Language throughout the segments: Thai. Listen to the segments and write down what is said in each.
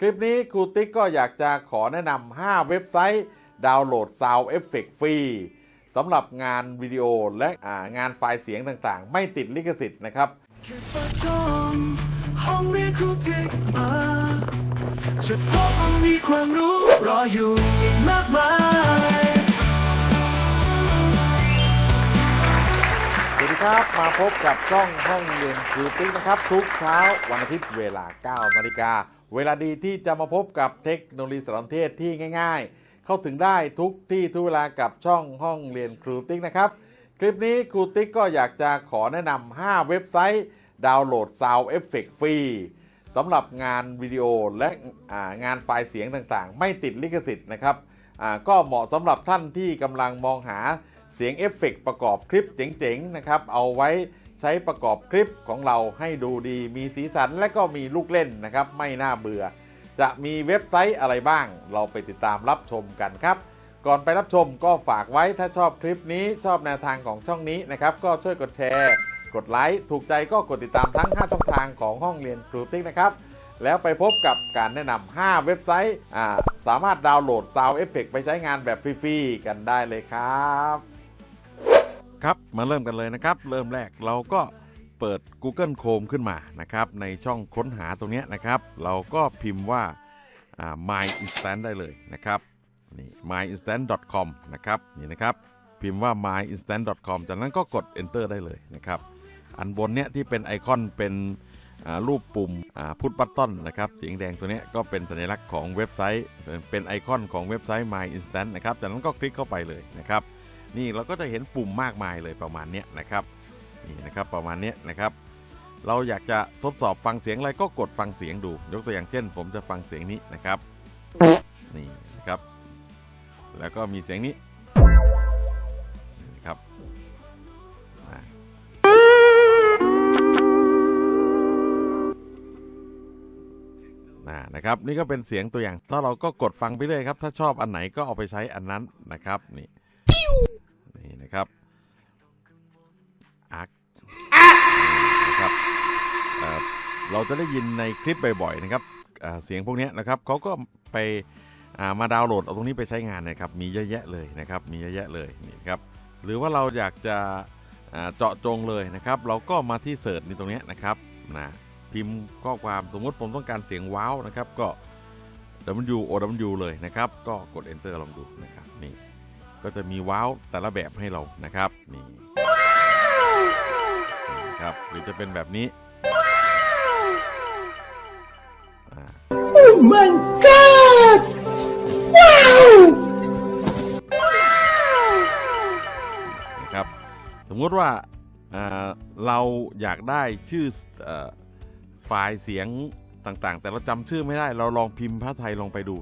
คลิปนี้ครูติ๊กก็อยากจะขอแนะนำ 5 เว็บไซต์ ดาวน์โหลด Sound Effect ฟรีสำหรับงานวิดีโอและอ่างานไฟล์เสียงต่างๆ ไม่ติดลิขสิทธิ์นะครับแค่เปิดช่องห้องเรียนครูติ๊กมาจะพบว่ามีความรู้รออยู่อีกมากมาย สวัสดีครับ มาพบกับช่องห้องเรียนครูติ๊กนะครับ ทุกเช้าวันอาทิตย์เวลา 9นาฬิกา เวลาดีที่จะมาพบกับเทคโนโลยีสารสนเทศที่ง่าย ๆ เข้าถึงได้ทุกที่ทุกเวลากับช่องห้องเรียนครูติ๊กนะครับ คลิปนี้ครูติ๊กก็อยากจะขอแนะนำ5เว็บไซต์ ดาวน์โหลด Sound Effect ฟรีสำหรับงานวิดีโอและงานไฟล์เสียงต่างๆ ไม่ติดลิขสิทธิ์นะครับก็เหมาะสำหรับท่านที่กำลังมองหาเสียงเอฟเฟกต์ประกอบคลิปเจ๋งๆนะครับเอาไว้ ใช้ประกอบคลิปของเราให้ดูดีมีสีสันและก็มีลูกเล่นนะครับ ไม่น่าเบื่อ จะมีเว็บไซต์อะไรบ้าง เราไปติดตามรับชมกันครับ ก่อนไปรับชมก็ฝากไว้ถ้าชอบคลิปนี้ชอบแนวทางของช่องนี้นะครับ ก็ช่วยกดแชร์ กดไลค์ถูกใจก็กดติดตามทั้ง 5 ช่องทางของห้องเรียนครูติ๊กนะครับแล้วไปพบกับการแนะนำ 5 เว็บไซต์ สามารถดาวน์โหลด Sound Effect ไปใช้งานแบบฟรี ๆ กันได้เลยครับ ครับมาเริ่มกันเลยนะครับ เริ่มแรกเราก็เปิด Google Chrome ขึ้นมานะครับในช่องค้นหาตรงนี้นะครับ เราก็พิมพ์ว่า my instant ได้เลยนะครับนี่ myinstant.com นะครับนี่นะครับพิมพ์ว่า myinstant.com จากนั้นก็กด enter ได้เลยนะครับ อันบนเนี้ยที่เป็นไอคอนเป็นรูปปุ่มพุทบัตตอนนะครับสีแดงตัวเนี้ยก็เป็นสัญลักษณ์ของเว็บไซต์ เป็นไอคอนของเว็บไซต์ My Instant นะครับจากนั้นก็คลิกเข้าไปเลยนะครับ นี่เราก็จะเห็นปุ่มมากมายเลยประมาณนี้นะครับนี่นะครับประมาณนี้นะครับ เราอยากจะทดสอบฟังเสียงอะไรก็กดฟังเสียงดู ยกตัวอย่างเช่น ผมจะฟังเสียงนี้นะครับนี่นะครับ แล้วก็มีเสียงนี้นะครับนะครับ นี่ก็เป็นเสียงตัวอย่างถ้าเราก็กดฟังไปเรื่อยครับ ถ้าชอบอันไหนก็เอาไปใช้อันนั้นนะครับนี่ นะครับอาร์คนะครับเเราจะได้ยินในคลิปบ่อยๆนะครับเเสียงพวกนี้นะครับเขาก็ไปามาดาวน์โหลดเอาตรงนี้ไปใช้งานนะครับมีเยอะแยะเลยนะครับมีเยอะแยะเลยนี่ครับหรือว่าเราอยากจะเจาะจงเลยนะครับ เราก็มาที่เสิร์ชนี่ตรงนี้นะครับนะพิมพ์ข้อความสมมุติผมต้องการเสียงว้าวนะครับก็ W O W เลยนะครับ ก็กด enter ลองดูนะครับนี่ ก็จะมีว้าวแต่ละแบบให้เรานะครับนี่นี่ครับหรือจะเป็นแบบนี้อ่า Oh my god ว้าวนะครับสมมุติว่าอ่าเราอยากได้ชื่อเออไฟล์เสียงต่างๆ แต่เราจำชื่อไม่ได้ เราลองพิมพ์ภาษาไทยลองไปดู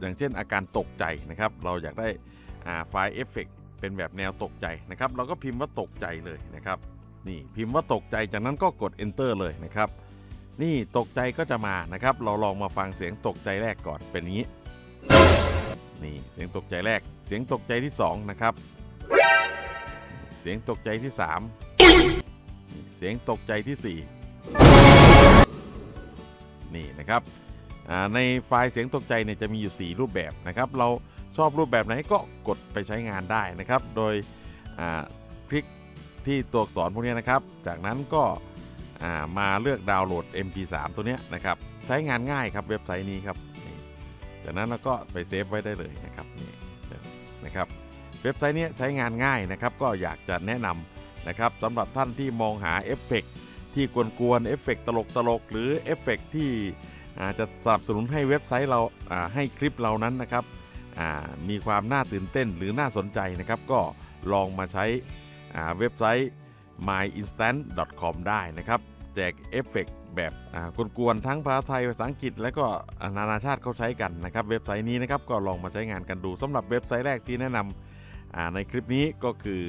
อย่างเช่นอาการตกใจนะครับ เราอยากได้อ่า ไฟล์เอฟเฟกเป็นแบบแนวตกใจนะครับ เราก็พิมพ์ว่าตกใจเลยนะครับ นี่พิมพ์ว่าตกใจจากนั้นก็กด enter เลยนะครับ นี่ตกใจก็จะมานะครับ เราลองมาฟังเสียงตกใจแรกก่อนเป็นนี้ นี่เสียงตกใจแรก เสียงตกใจที่สองนะครับ เสียงตกใจที่สามเสียงตกใจที่สี่นี่นะครับอ่าในไฟล์เสียงตกใจเนี่ยจะมีอยู่ 4 รูปแบบนะครับ เรา ชอบรูปแบบไหนก็กดไปใช้งานได้นะครับ โดยคลิกที่ตัวอักษรพวกนี้นะครับ จากนั้นก็มาเลือกดาวน์โหลด MP3 ตัวนี้นะครับ ใช้งานง่ายครับเว็บไซต์นี้ครับจากนั้นเราก็ไปเซฟไว้ได้เลยนะครับนี่นะครับ เว็บไซต์นี้ใช้งานง่ายนะครับ ก็อยากจะแนะนำนะครับสำหรับท่านที่มองหาเอฟเฟกต์ที่กวนๆเอฟเฟกต์ตลกๆหรือเอฟเฟกต์ที่อาจจะสนับสนุนให้เว็บไซต์เราให้คลิปเรานั้นนะครับ มีความน่าตื่นเต้นหรือน่าสนใจนะครับ ก็ลองมาใช้เว็บไซต์ myinstant.com ได้นะครับ แจกเอฟเฟกต์แบบกวนๆทั้งภาษาไทยภาษาอังกฤษ และก็นานาชาติเขาใช้กันนะครับ เว็บไซต์นี้นะครับก็ลองมาใช้งานกันดูสำหรับเว็บไซต์แรกที่แนะนำในคลิปนี้ก็คือ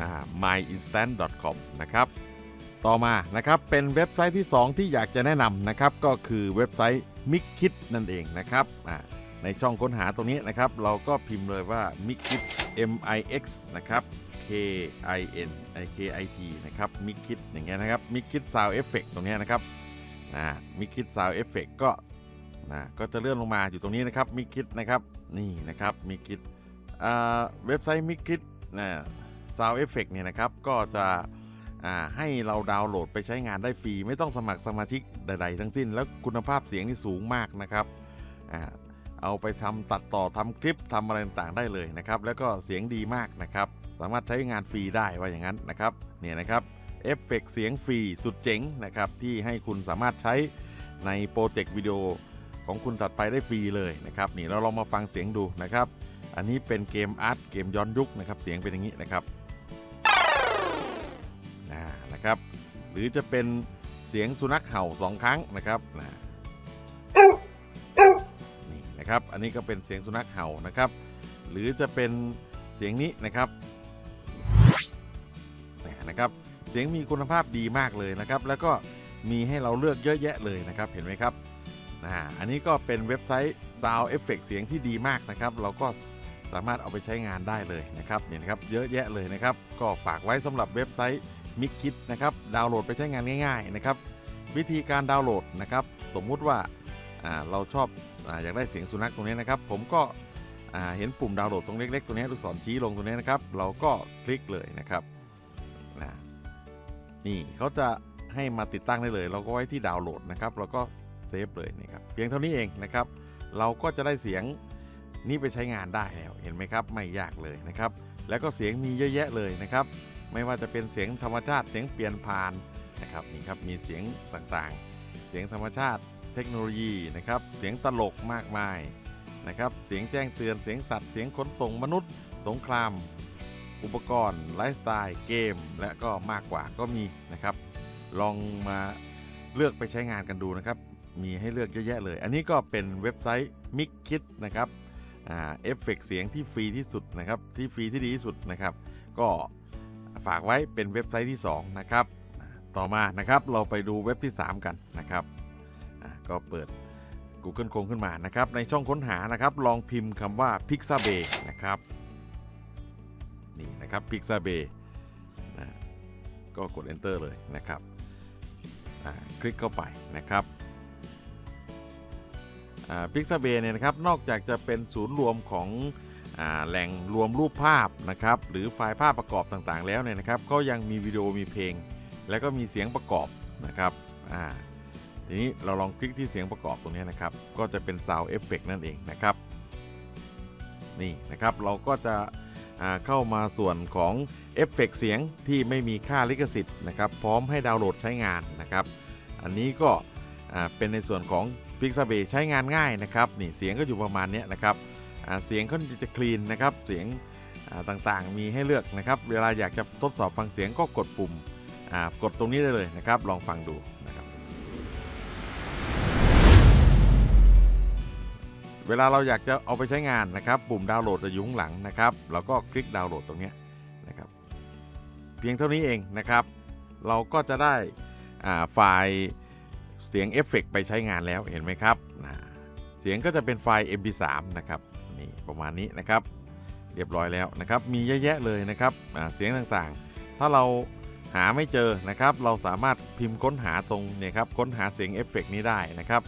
อ myinstant.com นะครับต่อมานะครับเป็นเว็บไซต์ที่ 2 ที่อยากจะแนะนำนะครับก็คือเว็บไซต์ Mixkit นั่นเองนะครับ ในช่องค้นหาตรงนี้นะครับ เราก็พิมพ์เลยว่า m i k i t M I X นะครับ K I N I K I T นะครับ m i k i t อย่างเงี้ยนะครับ m i k i t Sound Effect ตรงนี้นะครับอ่า Mixkit Sound Effect ก็นะก็จะเลื่อนลงมาอยู่ตรงนี้นะครับมิกิ t นะครับนี่นะครับมิกิ t อ่าเว็บไซต์มิกินะซาวเอฟเฟกเนี่ยนะครับก็จะอ่าให้เราดาวน์โหลดไปใช้งานได้ฟรี ไม่ต้องสมัครสมาชิกใด ๆ ทั้งสิ้น แล้วคุณภาพเสียงนี่สูงมากนะครับอ่า เอาไปทำตัดต่อทำคลิปทำอะไรต่างๆได้เลยนะครับ แล้วก็เสียงดีมากนะครับ สามารถใช้งานฟรีได้ว่าอย่างนั้นนะครับเนี่ยนะครับเอฟเฟกเสียงฟรีสุดเจ๋งนะครับ ที่ให้คุณสามารถใช้ในโปรเจกต์วิดีโอของคุณตัดไปได้ฟรีเลยนะครับ นี่เราลองมาฟังเสียงดูนะครับ อันนี้เป็นเกมอาร์ตเกมย้อนยุคนะครับ เสียงเป็นอย่างนี้นะครับนะครับ หรือจะเป็นเสียงสุนัขเห่าสองครั้งนะครับนะ นะครับ อันนี้ก็เป็นเสียงสุนัขเห่านะครับ หรือจะเป็นเสียงนี้นะครับนี่นะครับ เสียงมีคุณภาพดีมากเลยนะครับ แล้วก็มีให้เราเลือกเยอะแยะเลยนะครับ เห็นไหมครับอ่าอันนี้ก็เป็นเว็บไซต์ Sound Effect เสียงที่ดีมากนะครับ เราก็สามารถเอาไปใช้งานได้เลยนะครับเนี่ยนะครับ เยอะแยะเลยนะครับ ก็ฝากไว้สำหรับเว็บไซต์มิกคิดนะครับ ดาวน์โหลดไปใช้งานง่าย ๆ นะครับ วิธีการดาวน์โหลดนะครับ สมมุติว่าเราชอบ อยากได้เสียงสุนัขตรงนี้นะครับ ผมก็เห็นปุ่มดาวน์โหลดตรงเล็กๆตรงนี้ลูกศรชี้ลงตรงนี้นะครับ เราก็คลิกเลยนะครับนะนี่เขาจะให้มาติดตั้งได้เลย เราก็ไว้ที่ดาวน์โหลดนะครับเราก็เซฟเลยนี่ครับเพียงเท่านี้เองนะครับ เราก็จะได้เสียงนี้ไปใช้งานได้แล้วเห็นไหมครับไม่ยากเลยนะครับ แล้วก็เสียงมีเยอะแยะเลยนะครับ ไม่ว่าจะเป็นเสียงธรรมชาติเสียงเปลี่ยนผ่านนะครับนี่ครับมีเสียงต่างๆ เสียงธรรมชาติ เทคโนโลยีนะครับ เสียงตลกมากมายนะครับ เสียงแจ้งเตือน เสียงสัตว์ เสียงขนส่งมนุษย์ สงคราม อุปกรณ์ ไลฟ์สไตล์ เกม และก็มากกว่าก็มีนะครับ ลองมาเลือกไปใช้งานกันดูนะครับ มีให้เลือกเยอะแยะเลย อันนี้ก็เป็นเว็บไซต์ m i k i t นะครับเอฟเฟกเสียงที่ฟรีที่สุดนะครับ ที่ฟรีที่ดีที่สุดนะครับ ก็ฝากไว้เป็นเว็บไซต์ที่ 2 นะครับ ต่อมานะครับเราไปดูเว็บที่ 3 กันนะครับ ก็เปิด Google Chrome ขึ้นมานะครับ ในช่องค้นหานะครับ ลองพิมพ์คำว่า Pixabay นะครับ นี่นะครับ Pixabay นะก็กด Enter เลยนะครับ คลิกเข้าไปนะครับพิกซาเบเนี่ยนะครับ นอกจากจะเป็นศูนย์รวมของอแหล่งรวมรูปภาพนะครับ หรือไฟล์ภาพประกอบต่างๆ แล้วเนี่ยนะครับ ก็ยังมีวิดีโอมีเพลง แล้วก็มีเสียงประกอบนะครับ ทีนี้เราลองคลิกที่เสียงประกอบตรงนี้นะครับ ก็จะเป็น Sound Effect นั่นเองนะครับ นี่นะครับเราก็จะเข้ามาส่วนของเอฟเฟกเสียงที่ไม่มีค่าลิขสิทธิ์นะครับ พร้อมให้ดาวน์โหลดใช้งานนะครับ อันนี้ก็เป็นในส่วนของ Pixabay ใช้งานง่ายนะครับนี่เสียงก็อยู่ประมาณนี้นะครับเสียงเขาจะคลีนนะครับเสียงต่างๆ มีให้เลือกนะครับ เวลาอยากจะทดสอบฟังเสียงก็กดปุ่มกดตรงนี้ได้เลยนะครับ ลองฟังดู เวลาเราอยากจะเอาไปใช้งานนะครับ ปุ่มดาวน์โหลดจะอยู่ข้างหลังนะครับเราก็คลิกดาวน์โหลดตรงนี้นะครับ เพียงเท่านี้เองนะครับ เราก็จะได้ไฟล์เสียงเอฟเฟกต์ไปใช้งานแล้วเห็นไหมครับเสียงก็จะเป็นไฟล์ MP3 นะครับนี่ประมาณนี้นะครับ เรียบร้อยแล้วนะครับ มีเยอะแยะเลยนะครับเสียงต่างๆ ถ้าเราหาไม่เจอนะครับ เราสามารถพิมพ์ค้นหาตรงเนี่ยครับค้นหาเสียงเอฟเฟกต์นี้ได้นะครับ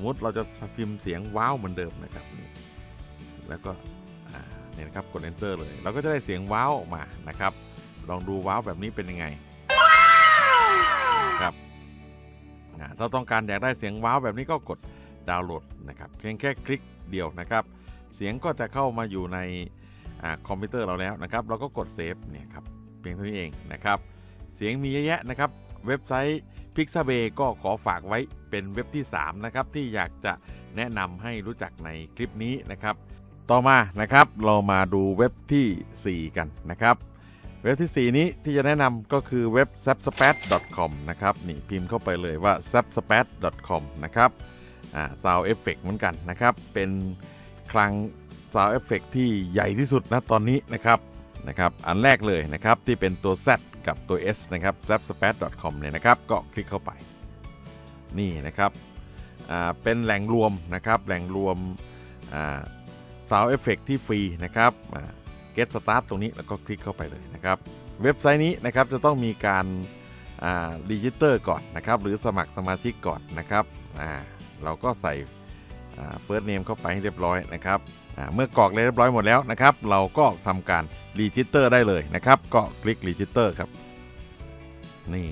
มมุติเราจะพิมพ์เสียงว้าวเหมือนเดิมนะครับนี่แล้วก็อ่าเนี่ยนะครับกด enter เลย เราก็จะได้เสียงว้าวออกมานะครับ ลองดูว้าวแบบนี้เป็นยังไงครับอ่าถ้าต้องการอยากได้เสียงว้าวแบบนี้ก็กดดาวน์โหลดนะครับเพียงแค่คลิกเดียวนะครับ เสียงก็จะเข้ามาอยู่ในอาคอมพิวเตอร์เราแล้วนะครับ เราก็กดเซฟเนี่ยครับเพียงเท่านี้เองนะครับ เสียงมีเยอะแยะนะครับ เว็บไซต์ Pixabay ก็ขอฝากไว้เป็นเว็บที่ 3 นะครับ ที่อยากจะแนะนำให้รู้จักในคลิปนี้นะครับ ต่อมานะครับเรามาดูเว็บทีสี่ 4 กันนะครับ เว็บที่ 4 นี้ที่จะแนะนำก็คือเว็บ s a p s p a t com นะครับนี่พิมพ์เข้าไปเลยว่า s a p s p a t com นะครับอ่า Sound Effect เหมือนกันนะครับ เป็นคลัง Sound Effect ที่ใหญ่ที่สุดนะตอนนี้นะครับนะครับ อันแรกเลยนะครับที่เป็นตัว Z กับตัว S นะครับ s a p s p a t com เนี่ยนะครับ ก็คลิกเข้าไป นี่นะครับเป็นแหล่งรวมนะครับ แหล่งรวมอ่า Sound Effect ที่ฟรีนะครับ Get Start ตรงนี้แล้วก็คลิกเข้าไปเลยนะครับ เว็บไซต์นี้นะครับจะต้องมีการรีจิสเตอร์ก่อนนะครับ หรือสมัครสมาชิกก่อนนะครับเราก็ใส่เฟิร์สเนมเข้าไปให้เรียบร้อยนะครับ เมื่อกรอกเรียบร้อยหมดแล้วนะครับ เราก็ทำการรีจิสเตอร์ได้เลยนะครับ ก็คลิกรีจิสเตอร์ครับ นี่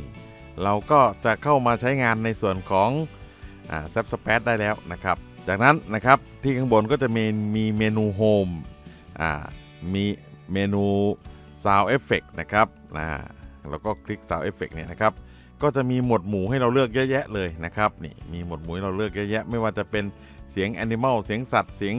เราก็จะเข้ามาใช้งานในส่วนของแซฟสเปซได้แล้วนะครับ จากนั้นนะครับที่ข้างบนก็จะมีมีเมนูโฮมมีเมนู Sound Effect นะครับนะแล้วก็คลิก Sound Effect เนี่ยนะครับ ก็จะมีหมวดหมู่ให้เราเลือกเยอะแยะเลยนะครับ นี่มีหมวดหมู่ให้เราเลือกเยอะแยะ ไม่ว่าจะเป็นเสียง Animal เสียงสัตว์ เสียง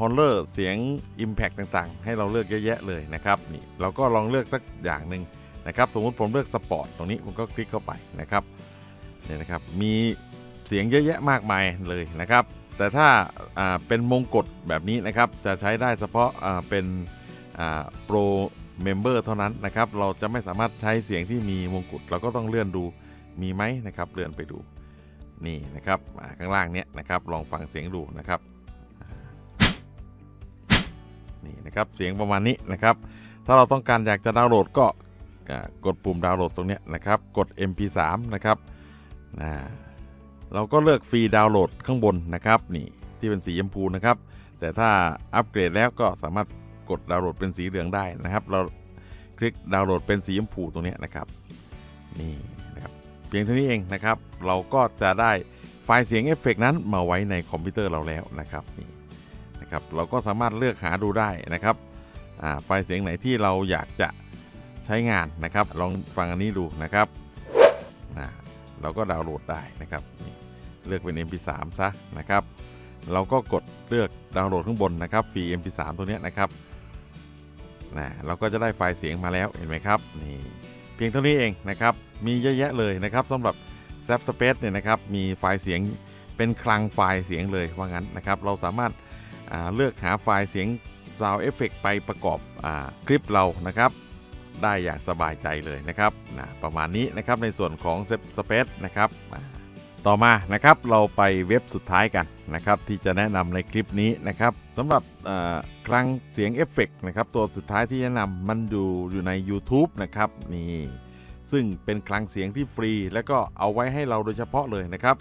ฮอลเลอร์เสียง Impact ต่างๆ ให้เราเลือกเยอะแยะเลยนะครับนี่เราก็ลองเลือกสักอย่างหนึ่งนะครับสมมติผมเลือกสปอร์ตตรงนี้ผมก็คลิกเข้าไปนะครับเนี่ยนะครับมีเสียงเยอะแยะมากมายเลยนะครับ แต่ถ้าเป็นมงกฎแบบนี้นะครับจะใช้ได้เฉพาะเป็นโปรเมมเบอร์เท่านั้นนะครับ เราจะไม่สามารถใช้เสียงที่มีมงกุฎเราก็ต้องเลื่อนดูมีไหมนะครับ เลื่อนไปดูนี่นะครับข้างล่างเนี้ยนะครับ ลองฟังเสียงดูนะครับ นี่นะครับเสียงประมาณนี้นะครับ ถ้าเราต้องการอยากจะดาวน์โหลดก็กดปุ่มดาวน์โหลดตรงนี้นะครับ กด MP3 นะครับอ่าเราก็เลือกฟรีดาวน์โหลดข้างบนนะครับนี่ที่เป็นสีชมพูนะครับ แต่ถ้าอัปเกรดแล้วก็สามารถกดดาวน์โหลดเป็นสีเหลืองได้นะครับ เราคลิกดาวน์โหลดเป็นสีชมพูตรงนี้นะครับนี่นะครับเพียงเท่านี้เองนะครับ เราก็จะได้ไฟล์เสียงเอฟเฟกต์นั้นมาไว้ในคอมพิวเตอร์เราแล้วนะครับนี่ นะครับเราก็สามารถเลือกหาดูได้นะครับไฟล์เสียงไหนที่เราอยากจะใช้งานนะครับ ลองฟังอันนี้ดูนะครับเราก็ดาวน์โหลดได้นะครับ เลือกเป็น MP3 ซะนะครับ เราก็กดเลือกดาวน์โหลดข้างบนนะครับฟรี MP3 ตัวเนี้ยนะครับนะเราก็จะได้ไฟล์เสียงมาแล้วเห็นไหมครับนี่เพียงเท่านี้เองนะครับ มีเยอะแยะเลยนะครับสำหรับ z a p Space เนี่ยนะครับมีไฟล์เสียงเป็นคลังไฟล์เสียงเลยว่างั้นนะครับ เราสามารถ เลือกหาไฟล์เสียง Sound Effect ไปประกอบอคลิปเรานะครับ ได้อย่างสบายใจเลยนะครับนะประมาณนี้นะครับในส่วนของเซฟสเปซนะครับต่อมานะครับเราไปเว็บสุดท้ายกันนะครับที่จะแนะนำในคลิปนี้นะครับสำหรับคลังเสียงเอฟเฟกนะครับตัวสุดท้ายที่แนะนำมันอยู่อยู่ใน YouTube นะครับนี่ซึ่งเป็นคลังเสียงที่ฟรี แล้วก็เอาไว้ให้เราโดยเฉพาะเลยนะครับ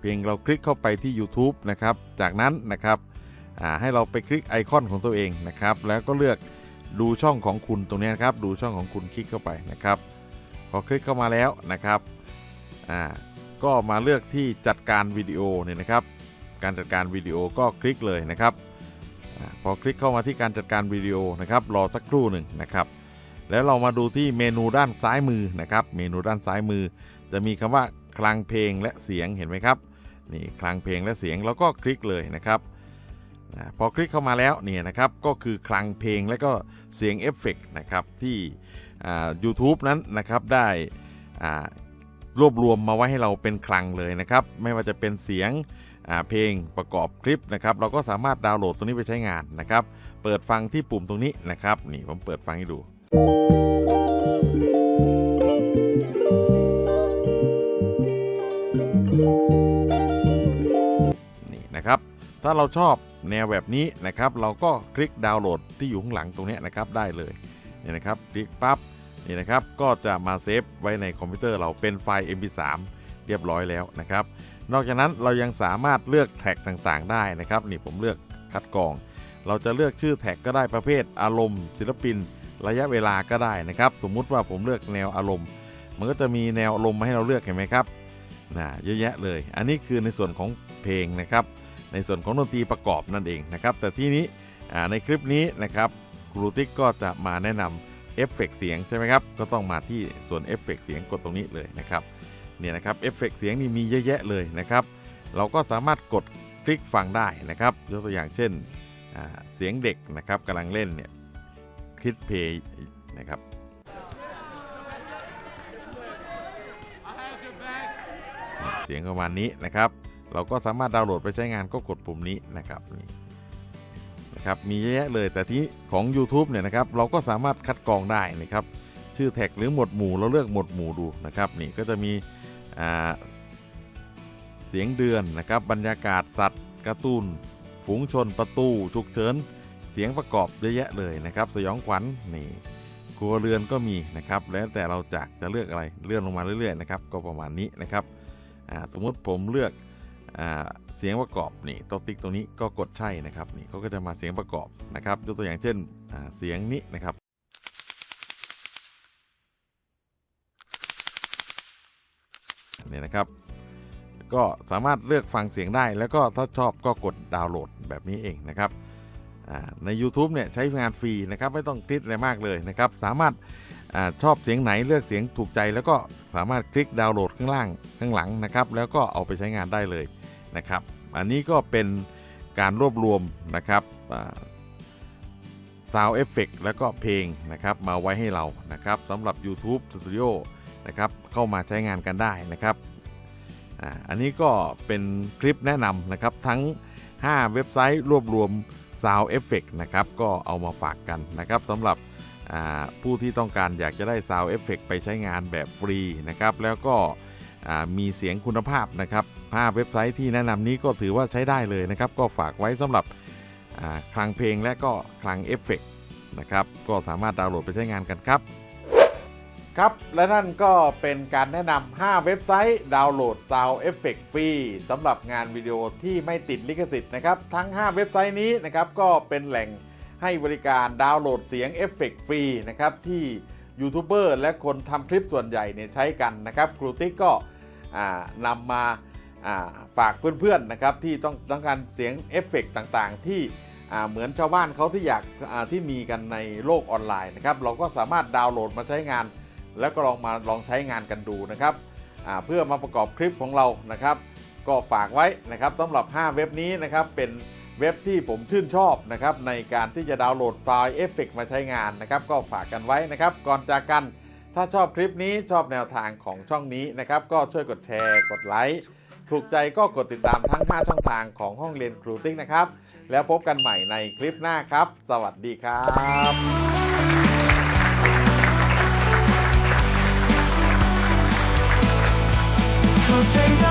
เพียงเราคลิกเข้าไปที่ YouTube นะครับจากนั้นนะครับ ให้เราไปคลิกไอคอนของตัวเองนะครับ แล้วก็เลือกดูช่องของคุณตรงนี้นะครับ ดูช่องของคุณคลิกเข้าไปนะครับ พอคลิกเข้ามาแล้วนะครับก็มาเลือกที่จัดการวิดีโอเนี่ยนะครับ การจัดการวิดีโอก็คลิกเลยนะครับอพอคลิกเข้ามาที่การจัดการวิดีโอนะครับรอสักครู่หนึ่งนะครับ แล้วเรามาดูที่เมนูด้านซ้ายมือนะครับ เมนูด้านซ้ายมือ จะมีคำว่าคลังเพลงและเสียงเห็นไหมครับนี่คลังเพลงและเสียงแล้วก็คลิกเลยนะครับ พอคลิกเข้ามาแล้วเนี่ยนะครับก็คือคลังเพลงและก็เสียงเอฟเฟกต์นะครับที่อ่า YouTube นั้นนะครับได้อ่ารวบรวมมาไว้ให้เราเป็นคลังเลยนะครับ ไม่ว่าจะเป็นเสียงอ่าเพลงประกอบคลิปนะครับ เราก็สามารถดาวน์โหลดตรงนี้ไปใช้งานนะครับ เปิดฟังที่ปุ่มตรงนี้นะครับ นี่ผมเปิดฟังให้ดู นี่นะครับ ถ้าเราชอบ แนวแบบนี้นะครับ เราก็คลิกดาวน์โหลดที่อยู่ข้างหลังตรงนี้นะครับได้เลยเนี่ยนะครับคลิกปั๊บนี่นะครับก็จะมาเซฟไว้ในคอมพิวเตอร์เราเป็นไฟล์ MP3 เรียบร้อยแล้วนะครับ นอกจากนั้นเรายังสามารถเลือกแท็กต่างๆ ได้นะครับ นี่ผมเลือกคัดกรอง เราจะเลือกชื่อแท็กก็ได้ประเภทอารมณ์ ศิลปิน ระยะเวลาก็ได้นะครับ สมมุติว่าผมเลือกแนวอารมณ์ มันก็จะมีแนวอารมณ์มาให้เราเลือกเห็นไหมครับนะเยอะแยะเลย อันนี้คือในส่วนของเพลงนะครับ ในส่วนของดนตรีประกอบนั่นเองนะครับแต่ที่นี้ในคลิปนี้นะครับครูติ๊กก็จะมาแนะนำเอฟเฟกเสียงใช่ไหมครับก็ต้องมาที่ส่วนเอฟเฟกเสียงกดตรงนี้เลยนะครับเนี่ยนะครับเอฟเฟกเสียงนี่มีเยอะแยะเลยนะครับเราก็สามารถกดคลิกฟังได้นะครับยกตัวอย่างเช่นเสียงเด็กนะครับกำลังเล่นเนี่ยคลิกเพย์นะครับเสียงประมาณนี้นะครับ เราก็สามารถดาวน์โหลดไปใช้งานก็กดปุ่มนี้นะครับนี่นะครับมีเยอะแยะเลยแต่ที่ของ YouTube เนี่ยนะครับเราก็สามารถคัดกรองได้นะครับชื่อแท็กหรือหมวดหมู่เราเลือกหมวดหมู่ดูนะครับนี่ก็จะมีเสียงเดือนนะครับบรรยากาศสัตว์การ์ตูนฝูงชนประตูฉุกเฉินเสียงประกอบเยอะแยะเลยนะครับสยองขวัญนี่ครัวเรือนก็มีนะครับแล้วแต่เราจากจะเลือกอะไรเลื่อนลงมาเรื่อยๆนะครับก็ประมาณนี้นะครับสมมุติผมเลือก เสียงประกอบนี่ตัวติ๊กตรงนี้ก็กดใช่นะครับนี่เขาก็จะมาเสียงประกอบนะครับยกตัวอย่างเช่นเสียงนี้นะครับนนี้นะครับ ก็สามารถเลือกฟังเสียงได้ แล้วก็ถ้าชอบก็กดดาวน์โหลดแบบนี้เองนะครับใน YouTube เนี่ยใช้งานฟรีนะครับไม่ต้องคลิกอะไรมากเลยนะครับ สามารถอาชอบเสียงไหนเลือกเสียงถูกใจ แล้วก็สามารถคลิกดาวน์โหลดข้างล่างข้างหลังนะครับ แล้วก็เอาไปใช้งานได้เลย นะครับ อันนี้ก็เป็นการรวบรวมนะครับซาวเอฟเฟกแล้วก็เพลงนะครับมาไว้ให้เรานะครับสำหรับ YouTube Studio นะครับเข้ามาใช้งานกันได้นะครับอันนี้ก็เป็นคลิปแนะนำนะครับทั้ง 5 เว็บไซต์รวบรวม Sound Effect นะครับก็เอามาฝากกันนะครับสำหรับผู้ที่ต้องการอยากจะได้ Sound Effect ไปใช้งานแบบฟรีนะครับแล้วก็ มีเสียงคุณภาพนะครับ5เว็บไซต์ที่แนะนำนี้ก็ถือว่าใช้ได้เลยนะครับ ก็ฝากไว้สำหรับคลังเพลงและก็คลังเอฟเฟกนะครับก็สามารถดาวน์โหลดไปใช้งานกันครับ ครับและนั่นก็เป็นการแนะนำ5เว็บไซต์ดาวน์โหลด Sound Effect ฟรีสำหรับงานวิดีโอที่ไม่ติดลิขสิทธิ์นะครับ ทั้ง 5 เว็บไซต์นี้นะครับก็เป็นแหล่งให้บริการดาวน์โหลดเสียงเอฟเฟกฟรีนะครับที่ยูทูบเบอร์และคนทำคลิปส่วนใหญ่เนี่ยใช้กันนะครับครูติ๊กก็ นำมาฝากเพื่อนๆนะครับที่ต้องต้องการเสียงเอฟเฟกต่างๆ ที่เหมือนชาวบ้านเขาที่อยากที่มีกันในโลกออนไลน์นะครับเราก็สามารถดาวน์โหลดมาใช้งาน แล้วก็ลองมาลองใช้งานกันดูนะครับเพื่อมาประกอบคลิปของเรานะครับ ก็ฝากไว้นะครับสำหรับ 5 เว็บนี้นะครับเป็นเว็บที่ผมชื่นชอบนะครับในการที่จะดาวน์โหลดไฟล์เอฟเฟกมาใช้งานนะครับ ก็ฝากกันไว้นะครับก่อนจากกัน ถ้าชอบคลิปนี้ชอบแนวทางของช่องนี้นะครับ ก็ช่วยกดแชร์กดไลค์ถูกใจก็กดติดตามทั้ง 5 ช่องทางของห้องเรียนครูติ๊กนะครับ แล้วพบกันใหม่ในคลิปหน้าครับ สวัสดีครับ take